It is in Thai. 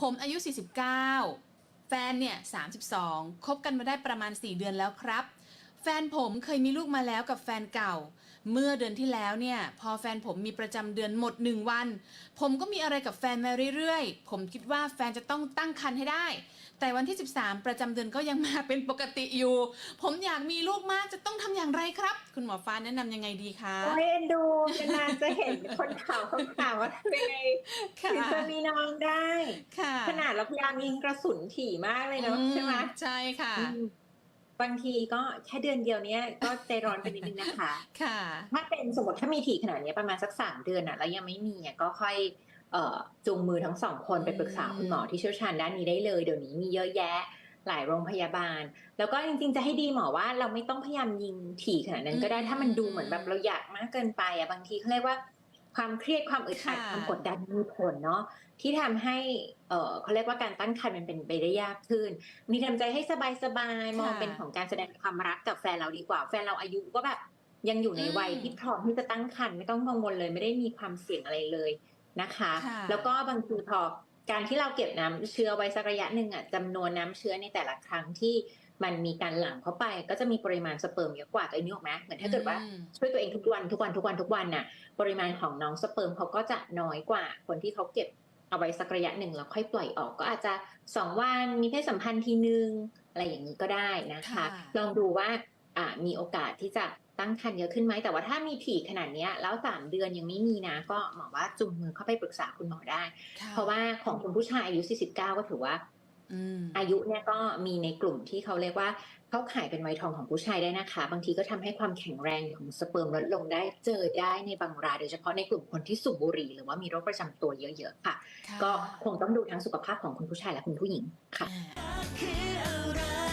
ผมอายุ 49 แฟนเนี่ย 32 คบกันมาได้ประมาณ 4 เดือนแล้วครับ แฟนผมเคยมีลูกมาแล้วกับแฟนเก่า เมื่อเดือนที่แล้วเนี่ย พอแฟนผมมีประจำเดือนหมด1วัน ผมก็มีอะไรกับแฟนมาเรื่อยๆ ผมคิดว่าแฟนจะต้องตั้งครรภ์ให้ได้ แต่วันที่ 13 ประจำเดือนก็ยังมาเป็นปกติอยู่ ผมอยากมีลูกมากจะต้องทำอย่างไรครับ คุณหมอฟ้าแนะนำยังไงดีคะโอ้ยเอ็นดูนานๆจะเห็นคนข่าวเขาข่าวว่าทำยังไงค่ะถึงจะมีน้องได้ค่ะขนาดเราพยายามยิงกระสุนถี่มากเลยเนาะใช่ไหมใช่ค่ะอืม บางทีก็แค่เดือนเดียวเนี้ยก็ใจร้อนไปนิดนึงนะคะ ค่ะ ถ้าเป็นสมมติถ้ามีถี่ขนาดเนี้ยประมาณสักสามเดือนอะแล้วยังไม่มีอะก็ค่อยเอ่อจูงมือทั้งสองคนไปปรึกษาอืมคุณหมอที่เชี่ยวชาญด้านนี้ได้เลยเดี๋ยวนี้มีเยอะแยะหลายโรงพยาบาล แล้วก็จริงๆจะให้ดีหมอว่าเราไม่ต้องพยายามยิงถี่ขนาดนั้นก็ได้ถ้ามันดูเหมือนแบบเราอยากมากเกินไปอะบางทีเขาเรียกว่า ความเครียดความอึดอัดค่ะความกดดันมีผลเนาะที่ทำให้เออเขาเรียกว่าการตั้งครรภ์มันเป็นไปได้ยากขึ้น มีทำใจให้สบายๆมองเป็นของการแสดงความรักกับแฟนเราดีกว่า แฟนเราอายุก็แบบยังอยู่ในวัยที่พร้อมที่จะตั้งครรภ์ไม่ต้องกังวลเลย ไม่ได้มีความเสี่ยงอะไรเลยนะคะค่ะแล้วก็บางทีพอการที่เราเก็บน้ำเชื้อไว้สักระยะหนึ่งอะจำนวนน้ำเชื้อในแต่ละครั้งที่ มันมีการหลั่งเข้าไปก็จะมีปริมาณสเปิร์มเยอะกว่าตัวเองนึกออกไหมเหมือนถ้าเกิดว่าอืมช่วยตัวเองทุกวันทุกวันทุกวันทุกวันน่ะ ปริมาณของน้องสเปิร์มเขาก็จะน้อยกว่า คนที่เขาเก็บเอาไว้สักระยะหนึ่งแล้วค่อยปล่อยออกก็อาจจะสองวันมีเพศสัมพันธ์ทีนึงอะไรอย่างนี้ก็ได้นะคะค่ะลองดูว่าอ่ามีโอกาสที่จะตั้งครรภ์เยอะขึ้นไหมแต่ว่าถ้ามีถี่ขนาดเนี้ยแล้วสามเดือนยังไม่มีนะ ก็หมอว่าจุงมือเข้าไปปรึกษาคุณหมอได้ค่เพราะว่าของคุณผู้ชายอายุ49ก็ถือว่า อืมอายุเนี่ยก็มีในกลุ่มที่เขาเรียกว่าเข้าข่ายเป็นวัยทองของผู้ชายได้นะคะ บางทีก็ทำให้ความแข็งแรงของสเปิร์มลดลงได้เจอได้ในบางรายโดยเฉพาะในกลุ่มคนที่สูบบุหรี่หรือว่ามีโรคประจำตัวเยอะๆค่ะค่ะ ก็คงต้องดูทั้งสุขภาพของคุณผู้ชายและคุณผู้หญิงค่ะอ่าคืออะไร